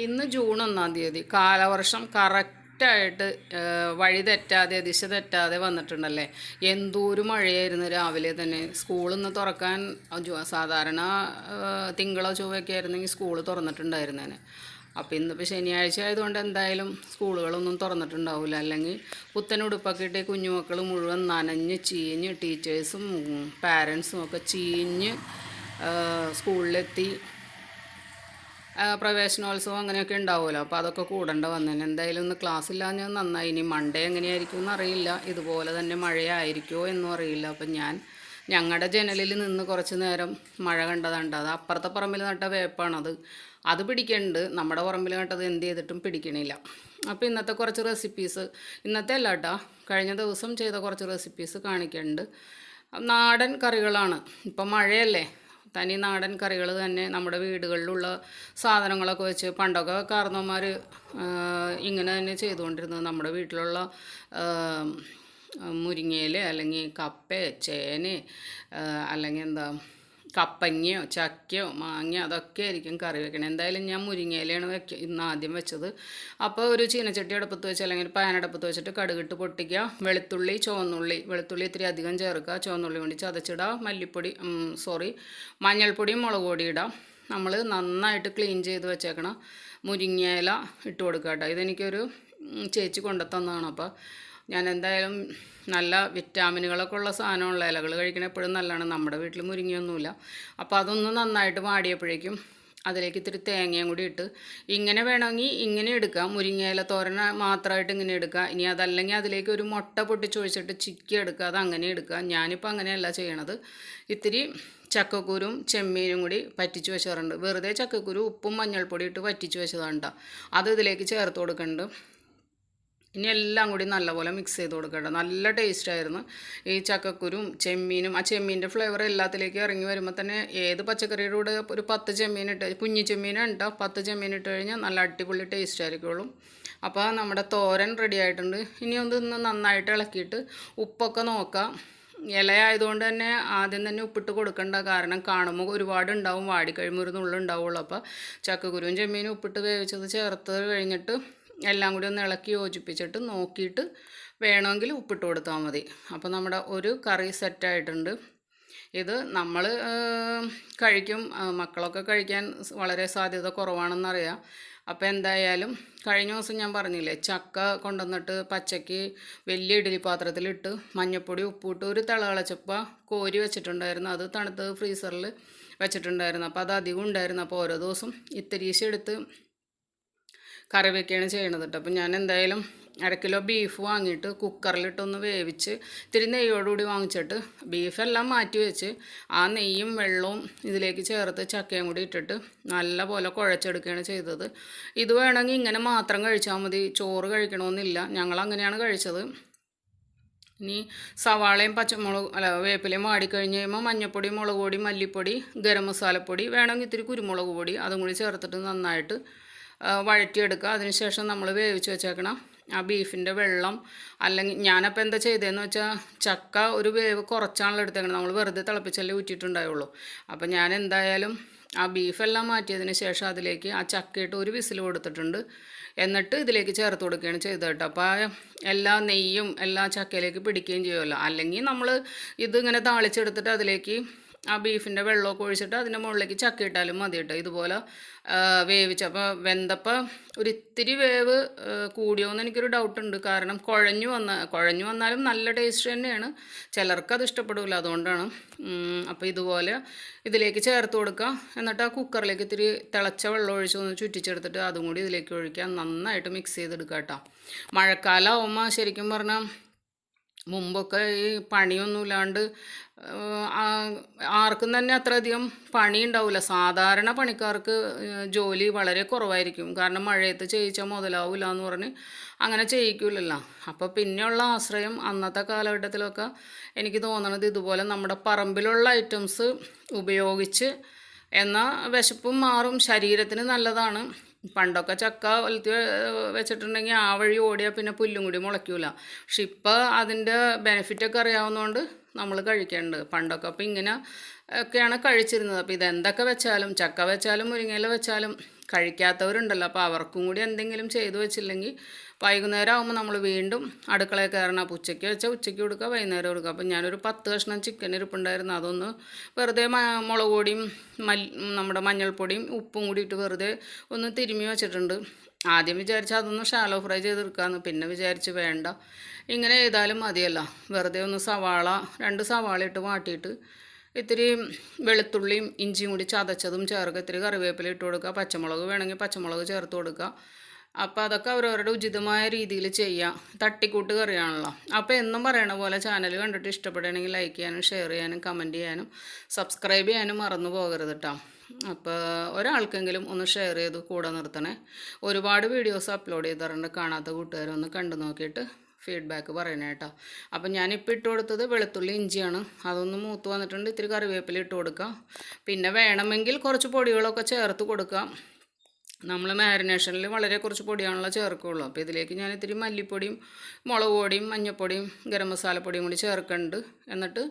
ഇന്ന് ജൂൺ ഒന്നാം തീയതി. കാലവർഷം കറക്റ്റായിട്ട് വഴി തെറ്റാതെ ദിശ തെറ്റാതെ വന്നിട്ടുണ്ടല്ലേ? എന്തോരു മഴയായിരുന്നു രാവിലെ തന്നെ. സ്കൂളിന്ന് തുറക്കാൻ സാധാരണ തിങ്കളോ ചൊവ്വയൊക്കെ ആയിരുന്നെങ്കിൽ സ്കൂൾ തുറന്നിട്ടുണ്ടായിരുന്നേനെ. അപ്പോൾ ഇന്നിപ്പോൾ ശനിയാഴ്ച ആയതുകൊണ്ട് എന്തായാലും സ്കൂളുകളൊന്നും തുറന്നിട്ടുണ്ടാവില്ല അല്ലെങ്കിൽ പുത്തൻ ഉടുപ്പൊക്കെ ഇട്ട് കുഞ്ഞുമക്കൾ മുഴുവൻ നനഞ്ഞ് ചീഞ്ഞ് ടീച്ചേഴ്സും പാരൻസും ഒക്കെ ചീഞ്ഞ് സ്കൂളിലെത്തി പ്രവേശനോത്സവം അങ്ങനെയൊക്കെ ഉണ്ടാവുമല്ലോ. അപ്പോൾ അതൊക്കെ കൂടേണ്ട വന്നതിന് എന്തായാലും ഒന്ന് ക്ലാസ് ഇല്ലാഞ്ഞത് നന്നായി. ഇനി മൺഡേ എങ്ങനെയായിരിക്കും എന്നറിയില്ല ഇതുപോലെ തന്നെ മഴയായിരിക്കുമോ എന്നും അറിയില്ല. അപ്പം ഞാൻ ഞങ്ങളുടെ ജനലിൽ നിന്ന് കുറച്ച് നേരം മഴ കണ്ടതുണ്ട്. അത് അപ്പുറത്തെ പറമ്പിൽ നട്ട വേപ്പാണത് അത്. പിടിക്കേണ്ട. നമ്മുടെ പറമ്പിൽ നട്ടത് എന്ത് ചെയ്തിട്ടും പിടിക്കണില്ല. അപ്പോൾ ഇന്നത്തെ കുറച്ച് റെസിപ്പീസ് ഇന്നത്തെ അല്ല കേട്ടോ കഴിഞ്ഞ ദിവസം ചെയ്ത കുറച്ച് റെസിപ്പീസ് കാണിക്കുന്നുണ്ട് നാടൻ കറികളാണ്. ഇപ്പം മഴയല്ലേ. തനി നാടൻ കറികൾ തന്നെ നമ്മുടെ വീടുകളിലുള്ള സാധനങ്ങളൊക്കെ വെച്ച് പണ്ടൊക്കെ കാരണവന്മാർ ഇങ്ങനെ തന്നെ ചെയ്തുകൊണ്ടിരുന്നത്. നമ്മുടെ വീട്ടിലുള്ള മുരിങ്ങയിൽ അല്ലെങ്കിൽ കപ്പ ചേന അല്ലെങ്കിൽ എന്താ കപ്പങ്ങയോ ചക്കയോ മാങ്ങയോ അതൊക്കെ ആയിരിക്കും കറി വെക്കണം. എന്തായാലും ഞാൻ മുരിങ്ങയിലയാണ് വെക്ക ഇന്ന് ആദ്യം വെച്ചത്. അപ്പോൾ ഒരു ചീനച്ചട്ടി അടുപ്പത്ത് വെച്ച് അല്ലെങ്കിൽ അടുപ്പത്ത് വെച്ചിട്ട് കടുകിട്ട് പൊട്ടിക്കുക. വെളുത്തുള്ളി ചുവന്നുള്ളി. വെളുത്തുള്ളി ഇത്തിരി അധികം ചേർക്കുക. ചുവന്നുള്ളി കൊണ്ട് ചതച്ചിടുക. മല്ലിപ്പൊടി സോറി മഞ്ഞൾപ്പൊടിയും മുളക് പൊടി ഇടാം. നമ്മൾ നന്നായിട്ട് ക്ലീൻ ചെയ്ത് വെച്ചേക്കണം മുരിങ്ങയില ഇട്ട് കൊടുക്കുക കേട്ടോ ഇതെനിക്കൊരു ചേച്ചി കൊണ്ടുത്തന്നതാണ്. അപ്പോൾ ഞാൻ എന്തായാലും നല്ല വിറ്റാമിനുകളൊക്കെ ഉള്ള സാധനമുള്ള ഇലകൾ കഴിക്കണ എപ്പോഴും നല്ലതാണ്. നമ്മുടെ വീട്ടിൽ മുരിങ്ങയൊന്നുമില്ല. അപ്പോൾ അതൊന്ന് നന്നായിട്ട് വാടിയപ്പോഴേക്കും അതിലേക്ക് ഇത്തിരി തേങ്ങയും കൂടി ഇട്ട് ഇങ്ങനെ വേണമെങ്കിൽ ഇങ്ങനെ എടുക്കാം. മുരിങ്ങയില തോരൻ മാത്രമായിട്ട് ഇങ്ങനെ എടുക്കുക ഇനി അതല്ലെങ്കിൽ അതിലേക്ക് ഒരു മുട്ട പൊട്ടിച്ചൊഴിച്ചിട്ട് ചിക്കി എടുക്കുക. അത് അങ്ങനെ എടുക്കുക. ഞാനിപ്പോൾ അങ്ങനെയല്ല ചെയ്യണത്. ഇത്തിരി ചക്കക്കുരും ചെമ്മീനും കൂടി പറ്റിച്ച് വെച്ചാറുണ്ട് വെറുതെ ചക്കക്കുരു ഉപ്പും മഞ്ഞൾപ്പൊടി ഇട്ട് പറ്റിച്ച് വെച്ചതാണ് ട്ടോ. അത് ഇതിലേക്ക് ചേർത്ത് കൊടുക്കുന്നുണ്ട്. ഇനി എല്ലാം കൂടി നല്ലപോലെ മിക്സ് ചെയ്ത് കൊടുക്കട്ടെ. നല്ല ടേസ്റ്റായിരുന്നു ഈ ചക്കക്കുരും ചെമ്മീനും ആ ചെമ്മീന്റെ ഫ്ലേവർ എല്ലാത്തിലേക്ക് ഇറങ്ങി വരുമ്പോൾ തന്നെ ഏത് പച്ചക്കറിയുടെ കൂടെ ഒരു പത്ത് ചെമ്മീൻ ഇട്ട് കുഞ്ഞി ചെമ്മീൻ കേട്ടോ. പത്ത് ചെമ്മീൻ ഇട്ട് കഴിഞ്ഞാൽ നല്ല അടിപൊളി ടേസ്റ്റ് ആയിരിക്കുള്ളൂ. അപ്പോൾ നമ്മുടെ തോരൻ റെഡി ആയിട്ടുണ്ട്. ഇനി ഒന്ന് ഇന്ന് നന്നായിട്ട് ഇളക്കിയിട്ട് ഉപ്പൊക്കെ നോക്കാം. ഇലയായതുകൊണ്ട് തന്നെ ആദ്യം തന്നെ ഉപ്പിട്ട് കൊടുക്കണ്ട കാരണം കാണുമ്പോൾ ഒരുപാട് ഉണ്ടാവും. വാടിക്കഴിയുമ്പോൾ ഒരു അപ്പോൾ ചക്കക്കുരുവും ചെമ്മീനും ഉപ്പിട്ട് വേവിച്ചത് ചേർത്ത് കഴിഞ്ഞിട്ട് എല്ലാം കൂടി ഒന്ന് ഇളക്കി യോജിപ്പിച്ചിട്ട് നോക്കിയിട്ട് വേണമെങ്കിൽ ഉപ്പിട്ട് കൊടുത്താൽ മതി. അപ്പോൾ നമ്മുടെ ഒരു കറി സെറ്റായിട്ടുണ്ട് ഇത് നമ്മൾ കഴിക്കും. മക്കളൊക്കെ കഴിക്കാൻ വളരെ സാധ്യത കുറവാണെന്നറിയാം. അപ്പോൾ എന്തായാലും കഴിഞ്ഞ ദിവസം ഞാൻ പറഞ്ഞില്ലേ ചക്ക കൊണ്ടുവന്നിട്ട് പച്ചയ്ക്ക് വലിയ ഇഡ്ഡലി പാത്രത്തിലിട്ട് മഞ്ഞപ്പൊടി ഉപ്പിട്ട് ഒരു തിളകളച്ചപ്പ കോരി വെച്ചിട്ടുണ്ടായിരുന്നു. അത് തണുത്ത് ഫ്രീസറിൽ വെച്ചിട്ടുണ്ടായിരുന്നു. അപ്പോൾ അത് അധികം ഉണ്ടായിരുന്നു. അപ്പോൾ ഓരോ ദിവസം ഇത്തിരീശം എടുത്ത് കറി വെക്കുകയാണ് ചെയ്യണത് കേട്ടോ അപ്പോൾ ഞാൻ എന്തായാലും അര കിലോ ബീഫ് വാങ്ങിയിട്ട് കുക്കറിലിട്ടൊന്ന് വേവിച്ച് ഇത്തിരി നെയ്യോടുകൂടി വാങ്ങിച്ചിട്ട് ബീഫെല്ലാം മാറ്റി വെച്ച് ആ നെയ്യും വെള്ളവും ഇതിലേക്ക് ചേർത്ത് ചക്കയും കൂടി ഇട്ടിട്ട് നല്ലപോലെ കുഴച്ചെടുക്കുകയാണ് ചെയ്തത്. ഇത് വേണമെങ്കിൽ ഇങ്ങനെ മാത്രം കഴിച്ചാൽ മതി. ചോറ് കഴിക്കണമെന്നില്ല ഞങ്ങൾ അങ്ങനെയാണ് കഴിച്ചത്. ഇനി സവാളയും പച്ചമുളക് അല്ല വേപ്പിലയും വാടിക്കഴിഞ്ഞ് കഴിയുമ്പോൾ മഞ്ഞൾപ്പൊടി മുളക് പൊടി മല്ലിപ്പൊടി ഗരം മസാലപ്പൊടി വേണമെങ്കിൽ ഇത്തിരി കുരുമുളക് പൊടി അതും കൂടി ചേർത്തിട്ട് നന്നായിട്ട് വഴറ്റിയെടുക്കുക. അതിനുശേഷം നമ്മൾ വേവിച്ച് വെച്ചേക്കണം. ആ ബീഫിന്റെ വെള്ളം അല്ലെങ്കിൽ ഞാനപ്പോൾ എന്താ ചെയ്തതെന്ന് വെച്ചാൽ ചക്ക ഒരു വേവ് കുറച്ചാണല്ലോ എടുത്തേക്കണം നമ്മൾ വെറുതെ തിളപ്പിച്ചല്ലേ ഊറ്റിയിട്ടുണ്ടായുള്ളൂ. അപ്പോൾ ഞാൻ എന്തായാലും ആ ബീഫെല്ലാം മാറ്റിയതിന് ശേഷം അതിലേക്ക് ആ ചക്കയിട്ട് ഒരു വിസിൽ കൊടുത്തിട്ടുണ്ട്. എന്നിട്ട് ഇതിലേക്ക് ചേർത്ത് കൊടുക്കുകയാണ് ചെയ്തത് കേട്ടോ. അപ്പോൾ ആ എല്ലാ നെയ്യും എല്ലാ ചക്കയിലേക്ക് പിടിക്കുകയും ചെയ്യുമല്ലോ. അല്ലെങ്കിൽ നമ്മൾ ഇതിങ്ങനെ താളിച്ചെടുത്തിട്ട് അതിലേക്ക് ആ ബീഫിന്റെ വെള്ളമൊക്കെ ഒഴിച്ചിട്ട് അതിന്റെ മുകളിലേക്ക് ചക്ക ഇട്ടാലും മതി കേട്ടോ. ഇതുപോലെ ആ, വേവിച്ചപ്പോൾ വെന്തപ്പോൾ ഒരു ഇത്തിരി വേവ് കൂടിയോ കൂടിയോന്ന് എനിക്കൊരു ഡൗട്ട് ഉണ്ട്. കാരണം കുഴഞ്ഞു വന്ന കുഴഞ്ഞു വന്നാലും നല്ല ടേസ്റ്റ് തന്നെയാണ്. ചിലർക്ക് അത് ഇഷ്ടപ്പെടില്ല അതുകൊണ്ടാണ്. അപ്പോൾ ഇതുപോലെ ഇതിലേക്ക് ചേർത്ത് കൊടുക്കുക എന്നിട്ട് ആ കുക്കറിലേക്ക് ഇത്തിരി തിളച്ച വെള്ളം ഒഴിച്ച് ഒന്ന് ചുറ്റിച്ചെടുത്തിട്ട് അതും കൂടി ഇതിലേക്ക് ഒഴിക്കുക. നന്നായിട്ട് മിക്സ് ചെയ്തെടുക്കുക കേട്ടോ. മഴക്കാലം ആവുമ്പോൾ ശരിക്കും പറഞ്ഞാൽ മുമ്പൊക്കെ ഈ പണിയൊന്നുമില്ലാണ്ട് ആർക്കും തന്നെ അത്രയധികം പണി ഉണ്ടാവില്ല സാധാരണ പണിക്കാർക്ക് ജോലി വളരെ കുറവായിരിക്കും. കാരണം മഴയത്ത് ചെയ്യിച്ചാൽ മുതലാവില്ല എന്ന് പറഞ്ഞ് അങ്ങനെ ചെയ്യിക്കില്ലല്ലോ അപ്പോൾ പിന്നെയുള്ള ആശ്രയം അന്നത്തെ കാലഘട്ടത്തിലൊക്കെ എനിക്ക് തോന്നണത് ഇതുപോലെ നമ്മുടെ പറമ്പിലുള്ള ഐറ്റംസ് ഉപയോഗിച്ച് എന്നാൽ വിശപ്പും മാറും. ശരീരത്തിന് നല്ലതാണ്. പണ്ടൊക്കെ ചക്ക വലുത്തി വെച്ചിട്ടുണ്ടെങ്കിൽ ആ വഴി ഓടിയാൽ പിന്നെ പുല്ലും കൂടി മുളയ്ക്കൂല. പക്ഷെ ഇപ്പോൾ അതിന്റെ ബെനിഫിറ്റൊക്കെ അറിയാവുന്നതുകൊണ്ട് നമ്മൾ കഴിക്കേണ്ടത് പണ്ടൊക്കെ അപ്പോൾ ഇങ്ങനെ ഒക്കെയാണ് കഴിച്ചിരുന്നത്. അപ്പോൾ ഇതെന്തൊക്കെ വെച്ചാലും ചക്ക വെച്ചാലും മുരിങ്ങയില വെച്ചാലും കഴിക്കാത്തവരുണ്ടല്ലോ. അപ്പോൾ അവർക്കും കൂടി എന്തെങ്കിലും ചെയ്തു വെച്ചില്ലെങ്കിൽ വൈകുന്നേരം ആകുമ്പോൾ നമ്മൾ വീണ്ടും അടുക്കളയിൽ കയറണം അപ്പോൾ ഉച്ചയ്ക്ക് വെച്ചാൽ ഉച്ചയ്ക്ക് കൊടുക്കുക വൈകുന്നേരം കൊടുക്കുക അപ്പോൾ ഞാനൊരു പത്ത് കഷ്ണം ചിക്കൻ ഇരിപ്പുണ്ടായിരുന്നു. അതൊന്ന് വെറുതെ മുളക് പൊടിയും മൽ നമ്മുടെ മഞ്ഞൾപ്പൊടിയും ഉപ്പും കൂടിയിട്ട് വെറുതെ ഒന്ന് തിരുമ്മി വെച്ചിട്ടുണ്ട്. ആദ്യം വിചാരിച്ച് അതൊന്ന് ഷാലോ ഫ്രൈ ചെയ്തെടുക്കാമെന്ന് പിന്നെ വിചാരിച്ച് വേണ്ട. ഇങ്ങനെ ചെയ്താലും മതിയല്ലോ. വെറുതെ ഒന്ന് സവാള രണ്ട് സവാള ഇട്ട് വാട്ടിയിട്ട് ഇത്തിരി വെളുത്തുള്ളിയും ഇഞ്ചിയും കൂടി ചതച്ചതും ചേർക്കുക. ഇത്തിരി കറിവേപ്പില ഇട്ട് കൊടുക്കുക. പച്ചമുളക് വേണമെങ്കിൽ പച്ചമുളക് ചേർത്ത് കൊടുക്കുക. അപ്പോൾ അതൊക്കെ അവരവരുടെ ഉചിതമായ രീതിയിൽ ചെയ്യാം. തട്ടിക്കൂട്ട് കറിയാണല്ലോ. അപ്പോൾ എന്നും പറയണ പോലെ ചാനൽ കണ്ടിട്ട് ഇഷ്ടപ്പെടുകയാണെങ്കിൽ ലൈക്ക് ചെയ്യാനും ഷെയർ ചെയ്യാനും കമന്റ് ചെയ്യാനും സബ്സ്ക്രൈബ് ചെയ്യാനും മറന്നു പോകരുത് കേട്ടോ അപ്പോൾ ഒരാൾക്കെങ്കിലും ഒന്ന് ഷെയർ ചെയ്ത് കൂടെ നിർത്തണേ. ഒരുപാട് വീഡിയോസ് അപ്ലോഡ് ചെയ്തിട്ടുണ്ട് കാണാത്ത കൂട്ടുകാരൊന്ന് കണ്ടു നോക്കിയിട്ട് ഫീഡ്ബാക്ക് പറയണേ കേട്ടോ അപ്പം ഞാനിപ്പോൾ ഇട്ട് കൊടുത്തത് വെളുത്തുള്ളി ഇഞ്ചിയാണ്. അതൊന്ന് മൂത്ത് വന്നിട്ടുണ്ട്. ഇത്തിരി കറിവേപ്പില ഇട്ട് കൊടുക്കാം. പിന്നെ വേണമെങ്കിൽ കുറച്ച് പൊടികളൊക്കെ ചേർത്ത് കൊടുക്കാം. നമ്മൾ മാരിനേഷനിൽ വളരെ കുറച്ച് പൊടിയാണല്ലോ ചേർക്കുള്ളൂ. അപ്പോൾ ഇതിലേക്ക് ഞാൻ ഇത്തിരി മല്ലിപ്പൊടിയും മുളക് പൊടിയും മഞ്ഞൾപ്പൊടിയും ഗരം മസാലപ്പൊടിയും കൂടി ചേർക്കുന്നുണ്ട് എന്നിട്ട്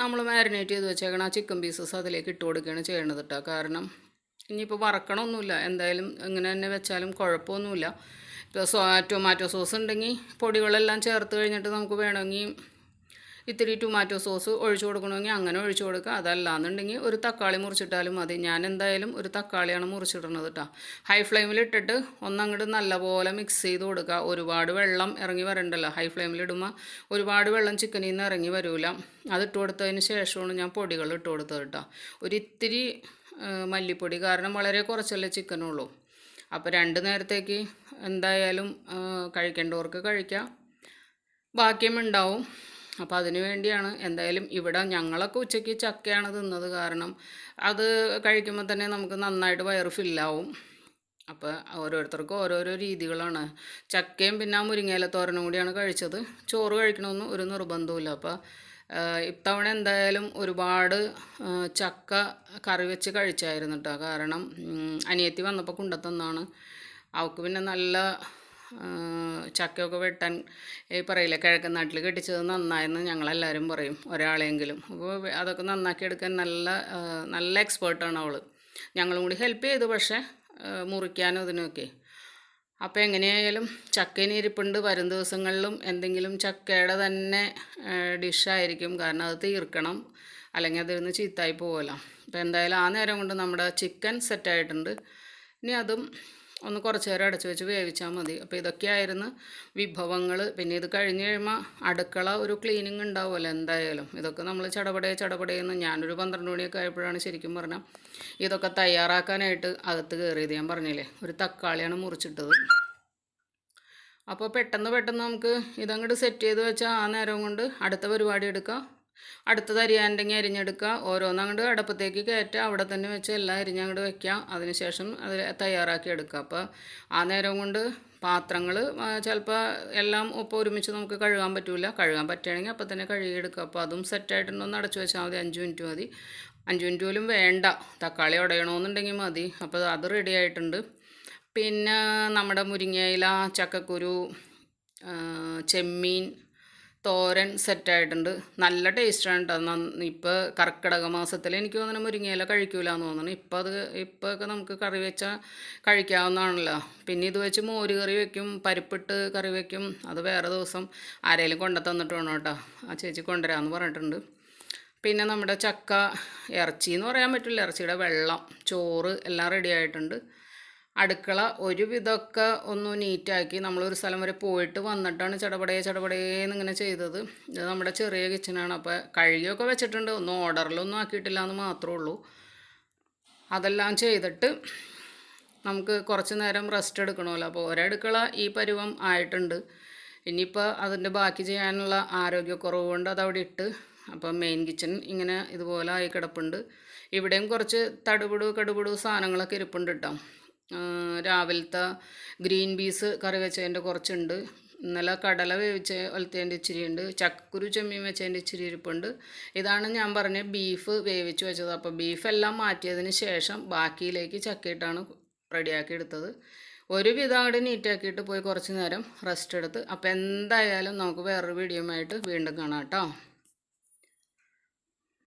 നമ്മൾ മാരിനേറ്റ് ചെയ്ത് വെച്ചേക്കണ ആ ചിക്കൻ പീസസ് അതിലേക്ക് ഇട്ട് കൊടുക്കുകയാണ് ചെയ്യണത് കേട്ടോ കാരണം ഇനിയിപ്പോൾ വറക്കണമൊന്നുമില്ല എന്തായാലും ഇങ്ങനെ തന്നെ വെച്ചാലും കുഴപ്പമൊന്നുമില്ല. ഇപ്പോൾ സോ ടൊമാറ്റോ സോസ് ഉണ്ടെങ്കിൽ പൊടികളെല്ലാം ചേർത്ത് കഴിഞ്ഞിട്ട് നമുക്ക് വേണമെങ്കിൽ ഇത്തിരി ടൊമാറ്റോ സോസ് ഒഴിച്ചു കൊടുക്കണമെങ്കിൽ അങ്ങനെ ഒഴിച്ചു കൊടുക്കുക. അതല്ലാന്നുണ്ടെങ്കിൽ ഒരു തക്കാളി മുറിച്ചിട്ടാലും മതി. ഞാൻ എന്തായാലും ഒരു തക്കാളിയാണ് മുറിച്ചിടുന്നത് കേട്ടോ ഹൈ ഫ്ലെയിമിൽ ഇട്ടിട്ട് ഒന്നങ്ങോട്ട് നല്ലപോലെ മിക്സ് ചെയ്ത് കൊടുക്കുക. ഒരുപാട് വെള്ളം ഇറങ്ങി വരണ്ടല്ലോ. ഹൈ ഫ്ലെയിമിൽ ഇടുമ്പോൾ ഒരുപാട് വെള്ളം ചിക്കനിൽ നിന്ന് ഇറങ്ങി വരില്ല അത് ഇട്ട് കൊടുത്തതിന് ശേഷമാണ് ഞാൻ പൊടികൾ ഇട്ട് കൊടുത്തത് കേട്ടോ ഒരു ഇത്തിരി മല്ലിപ്പൊടി. കാരണം വളരെ കുറച്ചല്ലേ ചിക്കനുള്ളൂ. അപ്പോൾ രണ്ട് നേരത്തേക്ക് എന്തായാലും കഴിക്കേണ്ടവർക്ക് കഴിക്കാം. ബാക്കിയും ഉണ്ടാവും. അപ്പോൾ അതിനു വേണ്ടിയാണ് എന്തായാലും ഇവിടെ ഞങ്ങളൊക്കെ ഉച്ചയ്ക്ക് ചക്കയാണ് തിന്നത് കാരണം അത് കഴിക്കുമ്പോൾ തന്നെ നമുക്ക് നന്നായിട്ട് വയറ് ഫില്ലാവും അപ്പോൾ ഓരോരുത്തർക്കും ഓരോരോ രീതികളാണ്. ചക്കയും പിന്നെ ആ മുരിങ്ങയില തോരനും കൂടിയാണ് കഴിച്ചത്. ചോറ് കഴിക്കണമെന്ന് ഒരു നിർബന്ധവുമില്ല. അപ്പോൾ ഇത്തവണ എന്തായാലും ഒരുപാട് ചക്ക കറി വെച്ച് കഴിച്ചായിരുന്നു കേട്ടോ കാരണം അനിയത്തി വന്നപ്പോൾ കൊണ്ടുത്തന്നാണ്. അവൾക്ക് പിന്നെ നല്ല ചക്കയൊക്കെ വെട്ടാൻ ഈ പറയില്ലേ കിഴക്കൻ നാട്ടിൽ കെട്ടിച്ചത് നന്നായെന്ന് ഞങ്ങളെല്ലാവരും പറയും ഒരാളെങ്കിലും അപ്പോൾ അതൊക്കെ നന്നാക്കി എടുക്കാൻ നല്ല നല്ല എക്സ്പേർട്ടാണ് അവൾ ഞങ്ങളും കൂടി ഹെൽപ്പ് ചെയ്തു പക്ഷേ മുറിക്കാനും ഇതിനൊക്കെ. അപ്പോൾ എങ്ങനെയായാലും ചക്കേനെ ഇരിപ്പുണ്ട് വരും ദിവസങ്ങളിലും എന്തെങ്കിലും ചക്കയുടെ തന്നെ ഡിഷായിരിക്കും. കാരണം അത് തീർക്കണം. അല്ലെങ്കിൽ അതിരുന്ന് ചീത്തായി പോകുമല്ലോ അപ്പോൾ എന്തായാലും ആ നേരം കൊണ്ട് നമ്മുടെ ചിക്കൻ സെറ്റായിട്ടുണ്ട് ഇനി അതും ഒന്ന് കുറച്ച് നേരം അടച്ചു വെച്ച് വേവിച്ചാൽ മതി. അപ്പോൾ ഇതൊക്കെയായിരുന്നു വിഭവങ്ങൾ. പിന്നെ ഇത് കഴിഞ്ഞ് കഴിയുമ്പോൾ അടുക്കള ഒരു ക്ലീനിങ് ഉണ്ടാവുമല്ലോ എന്തായാലും. ഇതൊക്കെ നമ്മൾ ചടപടയെ ചടപടയെന്ന് ഞാനൊരു പന്ത്രണ്ട് മണിയൊക്കെ ആയപ്പോഴാണ് ശരിക്കും പറഞ്ഞാൽ ഇതൊക്കെ തയ്യാറാക്കാനായിട്ട് അകത്ത് കയറിയത്. ഞാൻ പറഞ്ഞില്ലേ ഒരു തക്കാളിയാണ് മുറിച്ചിട്ടത്. അപ്പോൾ പെട്ടെന്ന് പെട്ടെന്ന് നമുക്ക് ഇതങ്ങോട്ട് സെറ്റ് ചെയ്ത് വെച്ചാൽ ആ നേരം കൊണ്ട് അടുത്ത പരിപാടി എടുക്കാം. അടുത്തത് അരിയാണ്ടെങ്കിൽ അരിഞ്ഞെടുക്കുക. ഓരോന്നങ്ങോട്ട് അടുപ്പത്തേക്ക് കയറ്റുക. അവിടെ തന്നെ വെച്ച് എല്ലാം അരിഞ്ഞങ്ങോട്ട് വെക്കാം അതിനുശേഷം അത് തയ്യാറാക്കി എടുക്കുക. അപ്പോൾ ആ നേരം കൊണ്ട് പാത്രങ്ങൾ ചിലപ്പോൾ എല്ലാം ഒപ്പം ഒരുമിച്ച് നമുക്ക് കഴുകാൻ പറ്റില്ല കഴുകാൻ പറ്റുകയാണെങ്കിൽ അപ്പോൾ തന്നെ കഴുകിയെടുക്കുക അപ്പോൾ അതും സെറ്റായിട്ടുണ്ടൊന്ന് അടച്ചു വെച്ചാൽ മതി. അഞ്ച് മിനിറ്റ് മതി. അഞ്ച് മിനിറ്റ് പോലും വേണ്ട. തക്കാളി ഉടയണമെന്നുണ്ടെങ്കിൽ മതി. അപ്പോൾ അത് റെഡി ആയിട്ടുണ്ട്. പിന്നെ നമ്മുടെ മുരിങ്ങയില ചക്കക്കുരു ചെമ്മീൻ തോരൻ സെറ്റായിട്ടുണ്ട്. നല്ല ടേസ്റ്റാണ് കേട്ടോ ഇപ്പോൾ കർക്കിടക മാസത്തിൽ എനിക്ക് തോന്നുന്നു മുരിങ്ങയില കഴിക്കൂല എന്ന് തോന്നുന്നു. ഇപ്പോൾ അത് ഇപ്പോൾ ഒക്കെ നമുക്ക് കറി വെച്ചാൽ കഴിക്കാവുന്നതാണല്ലോ. പിന്നെ ഇത് വെച്ച് മോര് കറി വെക്കും പരിപ്പിട്ട് കറി വെക്കും. അത് വേറെ ദിവസം ആരെങ്കിലും കൊണ്ടു തന്നിട്ട് വേണം കേട്ടോ ആ ചേച്ചി കൊണ്ടുവരാമെന്ന് പറഞ്ഞിട്ടുണ്ട്. പിന്നെ നമ്മുടെ ചക്ക ഇറച്ചി എന്ന് പറയാൻ പറ്റില്ല. ഇറച്ചിയുടെ വെള്ളം ചോറ് എല്ലാം റെഡി ആയിട്ടുണ്ട്. അടുക്കള ഒരുവിധമൊക്കെ ഒന്ന് നീറ്റാക്കി നമ്മളൊരു സ്ഥലം വരെ പോയിട്ട് വന്നിട്ടാണ് ചടപടയെ ചടപടേന്ന് ഇങ്ങനെ ചെയ്തത്. ഇത് നമ്മുടെ ചെറിയ കിച്ചനാണ് അപ്പോൾ കഴുകിയൊക്കെ വെച്ചിട്ടുണ്ട്. ഒന്നും ഓർഡറിലൊന്നും ആക്കിയിട്ടില്ല എന്ന് മാത്രമേ ഉള്ളൂ. അതെല്ലാം ചെയ്തിട്ട് നമുക്ക് കുറച്ച് നേരം റെസ്റ്റ് എടുക്കണമല്ലോ. അപ്പോൾ ഒരടുക്കള ഈ പരുവം ആയിട്ടുണ്ട്. ഇനിയിപ്പോൾ അതിന്റെ ബാക്കി ചെയ്യാനുള്ള ആരോഗ്യക്കുറവ് കൊണ്ട് അതവിടെ ഇട്ട് അപ്പം മെയിൻ കിച്ചൺ ഇങ്ങനെ ഇതുപോലെ ആയി കിടപ്പുണ്ട്. ഇവിടെയും കുറച്ച് തടുപിടു കടുപിടു സാധനങ്ങളൊക്കെ ഇരിപ്പുണ്ട് കേട്ടോ രാവിലത്തെ ഗ്രീൻ പീസ് കറി വെച്ചതിന്റെ കുറച്ചുണ്ട്. ഇന്നലെ കടല വേവിച്ച ഒലത്തേന്റെ ഇച്ചിരി ഉണ്ട് ചക്കുരു ചെമ്മീൻ വെച്ചതിന്റെ ഇച്ചിരി ഇരിപ്പുണ്ട്. ഇതാണ് ഞാൻ പറഞ്ഞ ബീഫ് വേവിച്ച് വെച്ചത്. അപ്പോൾ ബീഫെല്ലാം മാറ്റിയതിന് ശേഷം ബാക്കിയിലേക്ക് ചക്കയിട്ടാണ് റെഡിയാക്കി എടുത്തത്. ഒരുവിധം അവിടെ നീറ്റാക്കിയിട്ട് പോയി കുറച്ച് നേരം റെസ്റ്റ് എടുത്ത്. അപ്പോൾ എന്തായാലും നമുക്ക് വേറൊരു വീഡിയോ ആയിട്ട് വീണ്ടും കാണാം കേട്ടോ.